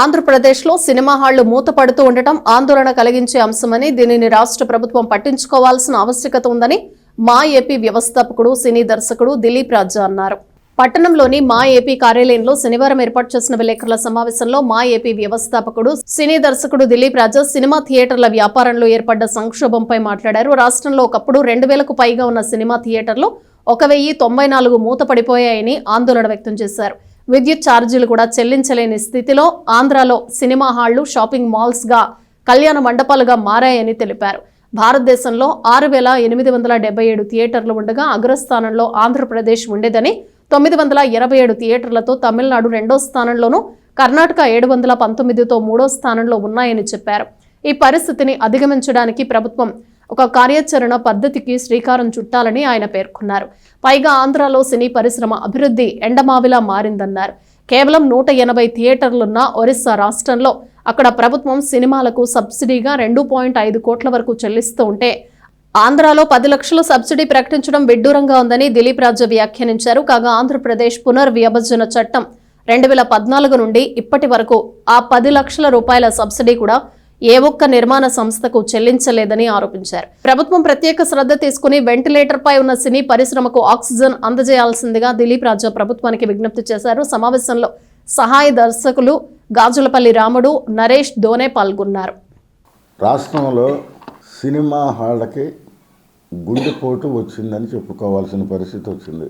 ఆంధ్రప్రదేశ్లో సినిమా హాళ్ళు మూతపడుతూ ఉండటం ఆందోళన కలిగించే అంశమని దీనిని రాష్ట్ర ప్రభుత్వం పట్టించుకోవాల్సిన ఆవశ్యకత ఉందని మా ఏపీ వ్యవస్థాపకుడు సినీ దర్శకుడు దిలీప్ రాజా అన్నారు. పట్టణంలోని మా ఏపీ కార్యాలయంలో శనివారం ఏర్పాటు చేసిన విలేకరుల సమావేశంలో మా ఏపీ వ్యవస్థాపకుడు సినీ దర్శకుడు దిలీప్ రాజా సినిమా థియేటర్ల వ్యాపారంలో ఏర్పడ్డ సంక్షోభంపై మాట్లాడారు. రాష్ట్రంలో ఒకప్పుడు రెండు వేలకు పైగా ఉన్న సినిమా థియేటర్లు ఒక వెయ్యి తొంభై నాలుగు మూతపడిపోయాయని ఆందోళన వ్యక్తం చేశారు. విద్యుత్ ఛార్జీలు కూడా చెల్లించలేని స్థితిలో ఆంధ్రాలో సినిమా హాళ్ళు షాపింగ్ మాల్స్గా కళ్యాణ మండపాలుగా మారాయని తెలిపారు. భారతదేశంలో ఆరు వేల ఎనిమిది వందల డెబ్బై ఏడు థియేటర్లు ఉండగా అగ్రస్థానంలో ఆంధ్రప్రదేశ్ ఉండేదని తొమ్మిది వందల ఇరవై ఏడు థియేటర్లతో తమిళనాడు రెండో స్థానంలోనూ కర్ణాటక ఏడు వందల పంతొమ్మిదితో మూడో స్థానంలో ఉన్నాయని చెప్పారు. ఈ పరిస్థితిని అధిగమించడానికి ప్రభుత్వం ఒక కార్యాచరణ పద్ధతికి శ్రీకారం చుట్టాలని ఆయన పేర్కొన్నారు. పైగా ఆంధ్రాలో సినీ పరిశ్రమ అభివృద్ధి ఎండమావిలా మారిందన్నారు. కేవలం నూట ఎనభై థియేటర్లున్న ఒరిస్సా రాష్ట్రంలో అక్కడ ప్రభుత్వం సినిమాలకు సబ్సిడీగా రెండు పాయింట్ ఐదు కోట్ల వరకు చెల్లిస్తూ ఉంటే ఆంధ్రాలో పది లక్షల సబ్సిడీ ప్రకటించడం విడ్డూరంగా ఉందని దిలీప్ రాజు వ్యాఖ్యానించారు. కాగా ఆంధ్రప్రదేశ్ పునర్విభజన చట్టం రెండు వేల పద్నాలుగు నుండి ఇప్పటి వరకు ఆ పది లక్షల రూపాయల సబ్సిడీ కూడా ఏ ఒక్క నిర్మాణ సంస్థకు చెల్లించలేదని ఆరోపించారు. ప్రభుత్వం ప్రత్యేక శ్రద్ధ తీసుకుని వెంటిలేటర్ పై ఉన్న సినీ పరిశ్రమకు ఆక్సిజన్ అందజేయాల్సిందిగా దిలీప్ రాజా ప్రభుత్వానికి విజ్ఞప్తి చేశారు. సమావేశంలో సహాయ దర్శకులు గాజులపల్లి రాముడు నరేష్ దోనే పాల్గొన్నారు. రాష్ట్రంలో సినిమా హాళ్ళకి గుండెపోటు వచ్చిందని చెప్పుకోవాల్సిన పరిస్థితి వచ్చింది.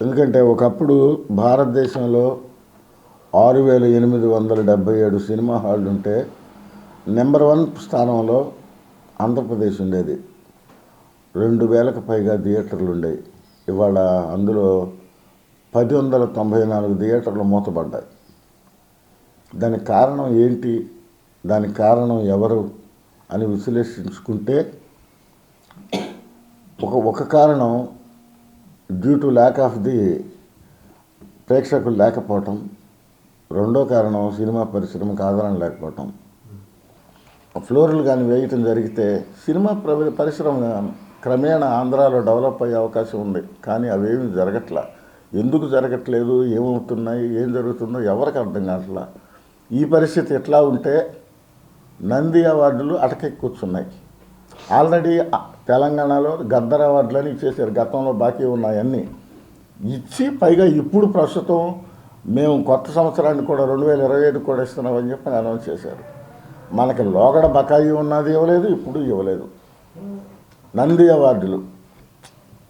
ఎందుకంటే ఒకప్పుడు భారతదేశంలో ఆరు వేల ఎనిమిది వందల డెబ్బై ఏడు సినిమా హాళ్ళు ఉంటే నెంబర్ వన్ స్థానంలో ఆంధ్రప్రదేశ్ ఉండేది. రెండు వేలకు పైగా థియేటర్లు ఉండేవి ఇవాళ అందులో పది వందల తొంభై నాలుగు థియేటర్లు మూతపడ్డాయి. దానికి కారణం ఏంటి? దానికి కారణం ఎవరు అని విశ్లేషించుకుంటే ఒక ఒక కారణం due to lack of the ప్రేక్షకులు లేకపోవటం. రెండో కారణం సినిమా పరిశ్రమకు ఆదరణ లేకపోవటం. ఫ్లోర్లు కానీ వేయటం జరిగితే సినిమా ప్ర- పరిశ్రమ క్రమేణా ఆంధ్రాలో డెవలప్ అయ్యే అవకాశం ఉంది. కానీ అవేమి జరగట్లా. ఎందుకు జరగట్లేదు? ఏమవుతున్నాయి? ఏం జరుగుతుందో ఎవరికి అర్థం కావట్లా? ఈ పరిస్థితి ఎట్లా ఉంటే నంది అవార్డులు అటకెక్కి కూర్చున్నాయి ఆల్రెడీ తెలంగాణలో గద్దర్ అవార్డులని ఇచ్చేసారు గతంలో బాకీ ఉన్నాయన్నీ. ఇచ్చి పైగా ఇప్పుడు ప్రస్తుతం మేము కొత్త సంవత్సరాన్ని కూడా రెండు వేల ఇరవై ఐదు కూడా ఇస్తున్నామని చెప్పి అనౌన్స్ చేశారు. మనకి లోగడ బకాయి ఉన్నది ఇవ్వలేదు ఇప్పుడు ఇవ్వలేదు. నంది అవార్డులు.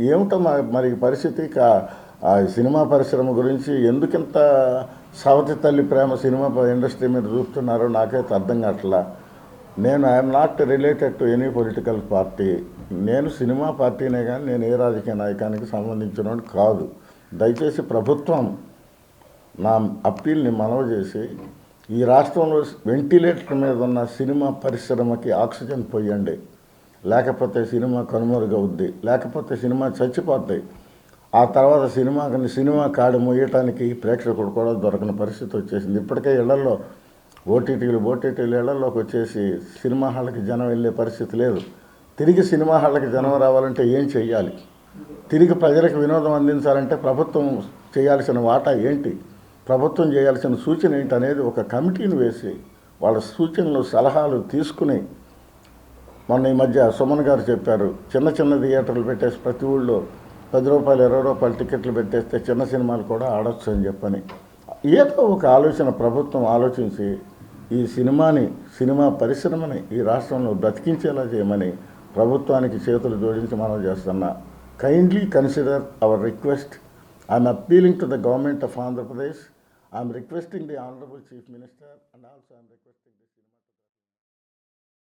ఏమిటో మరి మరి పరిస్థితి? ఆ సినిమా పరిశ్రమ గురించి ఎందుకింత సవతి తల్లి ప్రేమ సినిమా ఇండస్ట్రీ మీద చూస్తున్నారో నాకైతే అర్థం కావట్లా. నేను I'm not related to any political party. నేను సినిమా పార్టీనే కానీ నేను ఏ రాజకీయ నాయకానికి సంబంధించిన కాదు. దయచేసి ప్రభుత్వం నా అప్పీల్ని మనవి చేసి ఈ రాష్ట్రంలో వెంటిలేటర్ మీద ఉన్న సినిమా పరిశ్రమకి ఆక్సిజన్ పోయండి. లేకపోతే సినిమా కనుమరుగవుద్ది. లేకపోతే సినిమా చచ్చిపోతాయి ఆ తర్వాత సినిమా సినిమా కాడి మోయటానికి ప్రేక్షకుడు కూడా దొరకని పరిస్థితి వచ్చేసింది. ఇప్పటికే ఇళ్ళలో ఓటీటీలు ఓటీటీలు ఇళ్ళలోకి వచ్చేసి సినిమా హాళ్ళకి జనం వెళ్ళే పరిస్థితి లేదు. తిరిగి సినిమా హాళ్ళకి జనం రావాలంటే ఏం చెయ్యాలి? తిరిగి ప్రజలకు వినోదం అందించాలంటే ప్రభుత్వం చేయాల్సిన వాటా ఏంటి? ప్రభుత్వం చేయాల్సిన సూచన ఏంటి అనేది ఒక కమిటీని వేసి వాళ్ళ సూచనలు సలహాలు తీసుకుని మొన్న ఈ మధ్య సుమన్ గారు చెప్పారు చిన్న చిన్న థియేటర్లు పెట్టేసి ప్రతి ఊళ్ళో పది రూపాయలు ఇరవై రూపాయలు టికెట్లు పెట్టేస్తే చిన్న సినిమాలు కూడా ఆడొచ్చు అని చెప్పని. ఏదో ఒక ఆలోచన ప్రభుత్వం ఆలోచించి ఈ సినిమాని సినిమా పరిశ్రమని ఈ రాష్ట్రంలో బ్రతికించేలా చేయమని ప్రభుత్వానికి చేతులు జోడించి మనం చేస్తున్నా. Kindly consider our request I'm appealing to the government of Andhra Pradesh I am requesting the Honorable Chief Minister and also I am requesting the